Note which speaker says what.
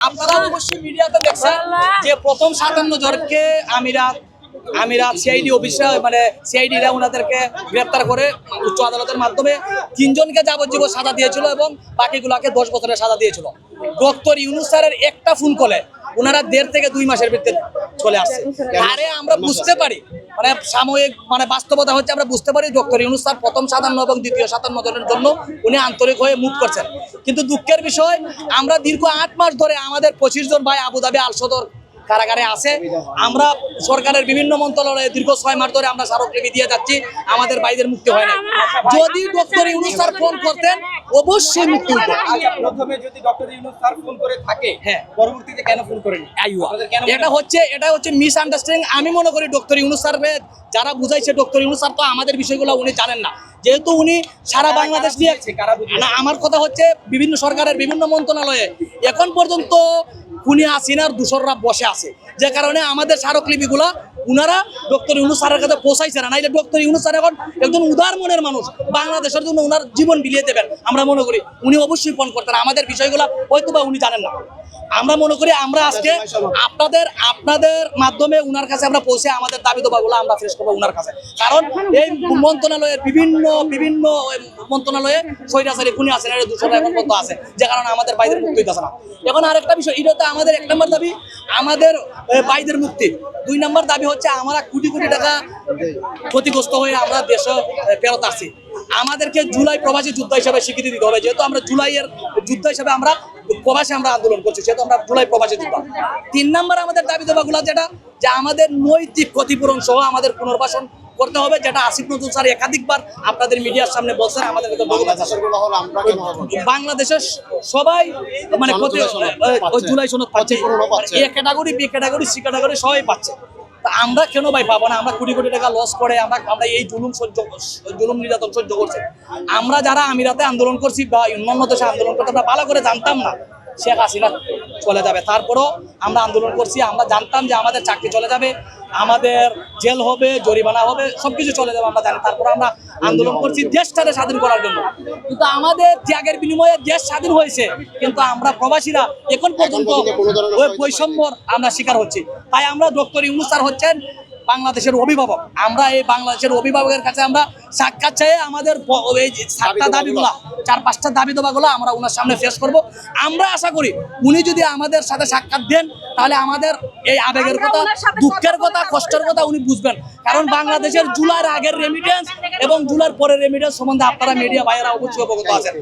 Speaker 1: আপনারা অবশ্যই মিডিয়াতে দেখছেন যে প্রথম সাতান্ন জনকে আমিরাত আমিরাত সিআইডি অফিসরা মানে সিআইডিরা ওনাদেরকে গ্রেপ্তার করে উচ্চ আদালতের মাধ্যমে তিনজনকে যাবজ্জীব সাজা দিয়েছিল এবং বাকিগুলোকে দশ বছরের সাজা দিয়েছিল। ডক্টর ইউনুস স্যারের একটা ফোন কলে ওনারা দেড় থেকে দুই মাসের ভিতরে চলে আসছে। আরে আমরা বুঝতে পারি মানে সাময়িক মানে বাস্তবতা হচ্ছে আমরা বুঝতে পারি ডক্টর ইউনুস স্যার প্রথম সাতান্ন এবং দ্বিতীয় সাতান্ন জনের জন্য উনি আন্তরিক হয়ে মুভ করছেন। কিন্তু দুঃখের বিষয়, আমরা দীর্ঘ আট মাস ধরে আমাদের পঁচিশ জন ভাই আবুধাবি আল সদর কারাগারে আছে। আমরা সরকারের বিভিন্ন মন্ত্রণালয়ে দীর্ঘ ছয় মাস ধরে আমরা স্মারকলিপি দিয়ে যাচ্ছি, আমাদের ভাইদের মুক্তি হয় না যদি ডক্টর ইউনুস স্যার ফোন করতেন অবশ্যই মুক্তি হতো
Speaker 2: আচ্ছা প্রথমে যদি ডক্টর ইউনুস স্যার ফোন করে থাকে
Speaker 1: হ্যাঁ।
Speaker 2: পরবর্তীতে কেন ফোন করেনি?
Speaker 1: আইওয়া। এটা হচ্ছে এটা হচ্ছে মিস আন্ডারস্ট্যান্ডিং আমি মনে করি ডক্টর ইউনুস স্যার যারা বুঝাইছে ডক্টর ইউনুস স্যার তো আমাদের বিষয়গুলো উনি জানেন না। যেহেতু উনি সারা বাংলাদেশ নিয়ে? না আমার কথা হচ্ছে বিভিন্ন সরকারের বিভিন্ন মন্ত্রণালয়ে। এখন পর্যন্ত খুনি হাসিনার দূষররা বসে আছে। যে কারণে আমাদের স্মারকলিপিগুলো উনারা ডক্টর ইউনুস স্যারের কাছে পৌঁছাইছে না, নাইলে ডক্টর ইউনুস স্যার এখন একজন উদার মনের মানুষ। বাংলাদেশের জন্য উনার জীবন বিলিয়ে দেবেন, আমরা মনে করি। উনি অবশ্যই ফোন করতেন, আমাদের বিষয়গুলো হয়তো বা উনি জানেন না। আমরা মনে করি, আমরা আজকে আপনাদের আপনাদের মাধ্যমে উনার কাছে আমরা পৌঁছে আমাদের দাবি দাবাগুলো আমরা ফেস করব উনার কাছে। কারণ এই মন্ত্রণালয়ের বিভিন্ন বিভিন্ন মন্ত্রণালয়ে সৈরাচারী খুনি আছেন আছে দুশো এখন কত আছে, যে কারণে আমাদের বাইদের মুক্তি হইতেছে না। এখন আরেকটা বিষয় এটা তো আমাদের এক নম্বর দাবি, আমাদের বাইদের মুক্তি। দুই নম্বর দাবি হচ্ছে আমরা কোটি কোটি টাকা ক্ষতিগ্রস্ত হয়ে আমরা দেশে ফেরত আসি আমাদেরকে জুলাই প্রবাসী যুদ্ধ হিসাবে স্বীকৃতি দিতে হবে। যেহেতু আমরা জুলাইয়ের যুদ্ধ হিসাবে আমরা প্রবাসে আমরা আন্দোলন করছি, সেহেতু আমরা জুলাই প্রবাসী যুদ্ধ। তিন নম্বর আমাদের দাবি দেওয়াগুলো যেটা, যে আমাদের নৈতিক ক্ষতিপূরণ সহ আমাদের পুনর্বাসন করতে হবে যেটা আসিফ নজরুল স্যার একাধিকবার আপনাদের মিডিয়ার সামনে বলছেন আমাদের।
Speaker 3: বাংলাদেশের
Speaker 1: সবাই মানে
Speaker 3: জুলাই সনদ পাচ্ছে।
Speaker 1: পাচ্ছে। A category B category C category সবাই পাচ্ছে তা আমরা কেন ভাই পাবো না আমরা কোটি কোটি টাকা লস করে আমরা আমরা এই জুলুম সহ্য জুলুম নির্যাতন সহ্য করছি আমরা যারা আমিরাতে আন্দোলন করছি বা অন্যান্য দেশে আন্দোলন করতে আমরা ভালো করে জানতাম না শেখ হাসিনা চলে যাবে। তারপরও আমরা আন্দোলন করছি আমরা জানতাম যে আমাদের চাকরি চলে যাবে আমাদের জেল হবে জরিমানা হবে সবকিছু চলে যাবে আমরা জানি। তারপর আমরা আন্দোলন করছি দেশটাকে স্বাধীন করার জন্য। কিন্তু আমাদের ত্যাগের বিনিময়ে দেশ স্বাধীন হয়েছে কিন্তু আমরা প্রবাসীরা এখন পর্যন্ত ওই বৈষম্যর আমরা শিকার হচ্ছি। তাই আমরা ডক্টর ইউনুস স্যার হচ্ছেন বাংলাদেশের অভিভাবক। আমরা এই বাংলাদেশের অভিভাবকের কাছে আমরা সাক্ষাৎ চাই আমাদের এই সাতটা দাবিগুলা চার পাঁচটা দাবি দাবাগুলো আমরা ওনার সামনে ফেস করব। আমরা আশা করি উনি যদি আমাদের সাথে সাক্ষাৎ দেন তাহলে আমাদের এই আবেগের কথা দুঃখের
Speaker 4: কথা
Speaker 1: কথা কষ্টের কথা উনি বুঝবেন। কারণ বাংলাদেশের জুলাইয়ের আগের রেমিটেন্স এবং জুলাইয়ের পরের রেমিটেন্স সম্বন্ধে আপনারা মিডিয়া ভাইয়েরা অবশ্যই অবগত আছেন।